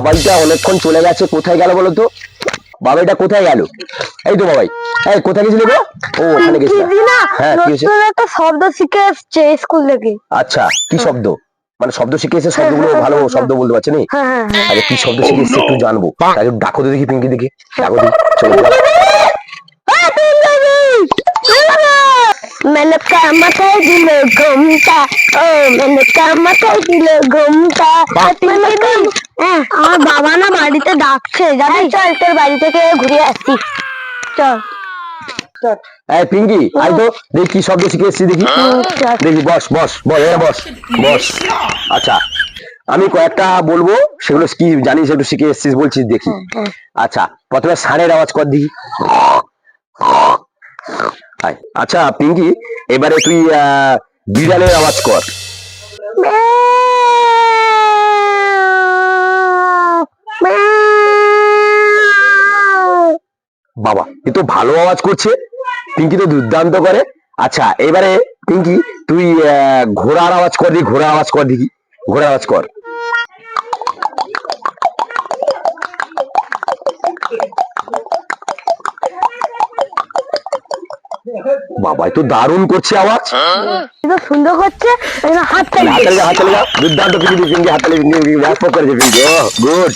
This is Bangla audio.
বাবাইটা অনেকক্ষণ চলে গেছে কোথায় গেল বলো তো বাবাইটা কোথায় গেল এই তো বাবাই এই কোথায় গেছিলি গো ও ওখানে গেছিলাম দিদি না হ্যাঁ কি হয়েছে নতুন একটা শব্দ শিখে এসছে স্কুল থেকে আচ্ছা কি শব্দ মানে শব্দ শিখে এসে শব্দগুলো ভালো শব্দ বলতে পারছে নি হ্যাঁ হ্যাঁ হ্যাঁ আরে কি শব্দ শিখে এসছে একটু জানবো তাই ডাকো তো দেখি পিঙ্কি দেখি ডাকো দেখি চলো যাও। मैंने কামাতাই দিল ঘুমটা ও मैंने কামাতাই দিল ঘুমটা मैंने ডাকছে জানিস? চল তোর বাড়ি থেকে ঘুরে আসছি। চল। চল। এই পিঙ্কি আই তো দেখি কি শব্দ শিখে এসছি দেখি। দেখি বস বস বস এখানে বস বস। আচ্ছা আমি কয়েকটা বলব সেগুলো কি জানিস একটু শিখে এসছিস বলছিস দেখি। আচ্ছা প্রথমে ষাঁড়ের আওয়াজ কর দেখি। আয়। আচ্ছা পিঙ্কি এবারে তুই আহ, বিড়ালের আওয়াজ কর। বাবা এ তো ভালো আওয়াজ করছে। পিঙ্কি তো দুর্দান্ত করে। আচ্ছা এবারে পিঙ্কি তুই ঘোড়ার আওয়াজ কর দেখি ঘোড়ার আওয়াজ কর দেখি ঘোড়ার আওয়াজ কর। বাবা এ তো দারুণ করছে আওয়াজ। সুন্দর করছে হাত হাত হাত চালিয়ে। দুর্দান্ত পিঙ্কি পিঙ্কি হাত চালিয়ে পিঙ্কি ব্যাপক করেছে পিঙ্কি। ও গুড।